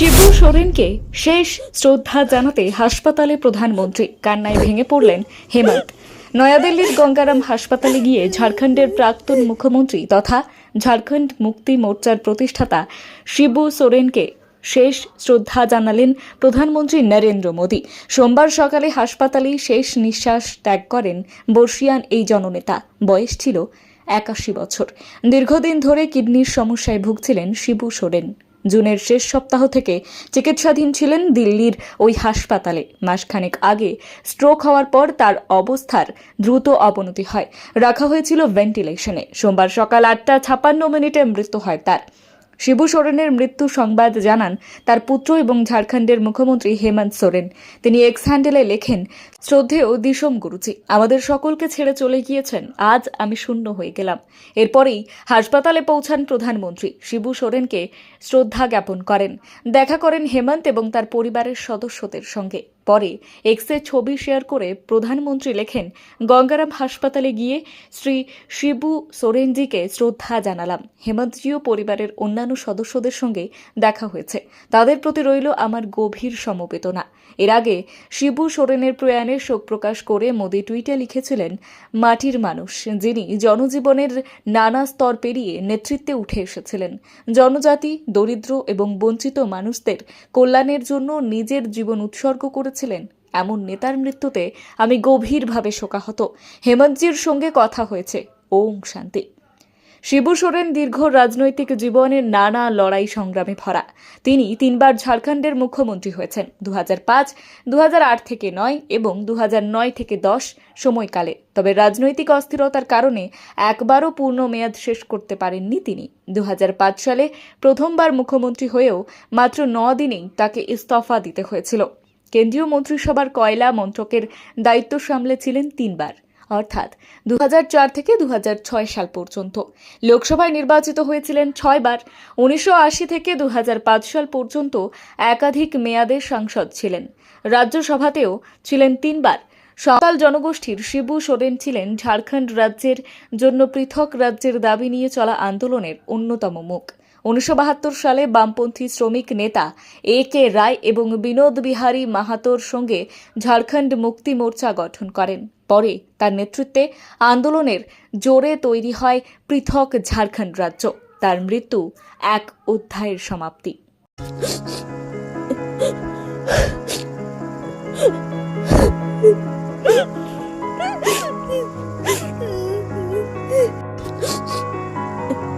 শিবু সোরেনকে শেষ শ্রদ্ধা জানাতে হাসপাতালে প্রধানমন্ত্রী। কান্নায় ভেঙে পড়লেন হেমন্ত নয়াদিল্লির গঙ্গারাম হাসপাতালে গিয়ে ঝাড়খণ্ডের প্রাক্তন মুখ্যমন্ত্রী তথা ঝাড়খণ্ড মুক্তি মোর্চার প্রতিষ্ঠাতা শিবু সোরেনকে শেষ শ্রদ্ধা জানালেন প্রধানমন্ত্রী নরেন্দ্র মোদী। সোমবার সকালে হাসপাতালেই শেষ নিঃশ্বাস ত্যাগ করেন বর্ষিয়ান এই জননেতা। বয়স ছিল একাশি বছর। দীর্ঘদিন ধরে কিডনির সমস্যায় ভুগছিলেন শিবু সোরেন। জুনের শেষ সপ্তাহ থেকে চিকিৎসাধীন ছিলেন দিল্লির ওই হাসপাতালে। মাসখানেক আগে স্ট্রোক হওয়ার পর তার অবস্থার দ্রুত অবনতি হয়। রাখা হয়েছিল ভেন্টিলেশনে। সোমবার সকাল আটটা ছাপান্ন মিনিটে মৃত্যু হয় তার। শিবু সোরেনের মৃত্যু সংবাদ জানান তার পুত্র এবং ঝাড়খণ্ডের মুখ্যমন্ত্রী হেমন্ত সোরেন। তিনি এক্স হ্যান্ডেলে লেখেন, শ্রদ্ধেয় দিশম গুরুজি, আমাদের সকলকে ছেড়ে চলে গিয়েছেন। আজ আমি শূন্য হয়ে গেলাম। এরপরেই হাসপাতালে পৌঁছান প্রধানমন্ত্রী। শিবু সোরেনকে শ্রদ্ধা জ্ঞাপন করেন। দেখা করেন হেমন্ত এবং তার পরিবারের সদস্যদের সঙ্গে। পরে এক্সে ছবি শেয়ার করে প্রধানমন্ত্রী লেখেন, গঙ্গারাম হাসপাতালে গিয়ে শ্রী শিবু সোরেনজিকে শ্রদ্ধা জানালাম। হেমন্তজিও পরিবারের অন্যান্য সদস্যদের সঙ্গে দেখা হয়েছে। তাদের প্রতি রইল আমার গভীর সমবেদনা। এর আগে শিবু সোরেনের প্রয়াণে শোক প্রকাশ করে মোদি টুইটে লিখেছিলেন, মাটির মানুষ, যিনি জনজীবনের নানা স্তর পেরিয়ে নেতৃত্বে উঠে এসেছিলেন। জনজাতি, দরিদ্র এবং বঞ্চিত মানুষদের কল্যাণের জন্য নিজের জীবন উৎসর্গ করেছিলেন। এমন নেতার মৃত্যুতে আমি গভীরভাবে শোকাহত। হেমন্তজির সঙ্গে কথা হয়েছে। ওম শান্তি। শিবু সোরেন দীর্ঘ রাজনৈতিক জীবনের নানা লড়াই সংগ্রামে ভরা। তিনি তিনবার ঝাড়খণ্ডের মুখ্যমন্ত্রী হয়েছেন। দু পাঁচ দু থেকে নয় এবং দু নয় থেকে দশ সময়কালে। তবে রাজনৈতিক অস্থিরতার কারণে একবারও পূর্ণ মেয়াদ শেষ করতে পারেননি তিনি। দু হাজার পাঁচ সালে প্রথমবার মুখ্যমন্ত্রী হয়েও মাত্র ন দিনেই তাকে ইস্তফা দিতে হয়েছিল। কেন্দ্রীয় মন্ত্রিসভার কয়লা মন্ত্রকের দায়িত্ব সামলেছিলেন তিনবার, অর্থাৎ দু হাজার চার থেকে দু হাজার ছয় সাল পর্যন্ত। লোকসভায় নির্বাচিত হয়েছিলেন ছয়বার, উনিশশো আশি থেকে দু হাজার পাঁচ সাল পর্যন্ত একাধিক মেয়াদে সাংসদ ছিলেন। রাজ্যসভাতেও ছিলেন তিনবার সাঁওতাল জনগোষ্ঠীর শিবু সোরেন ছিলেন ঝাড়খণ্ড রাজ্যের জন্য পৃথক রাজ্যের দাবি নিয়ে চলা আন্দোলনের অন্যতম মুখ। উনিশশো বাহাত্তর সালে বামপন্থী শ্রমিক নেতা এ কে রায় এবং বিনোদ বিহারী মাহাতোর সঙ্গে ঝাড়খণ্ড মুক্তি মোর্চা গঠন করেন। পরে তার নেতৃত্বে আন্দোলনের জোরে তৈরি হয় পৃথক ঝাড়খণ্ড রাজ্য। তার মৃত্যু এক অধ্যায়ের সমাপ্তি।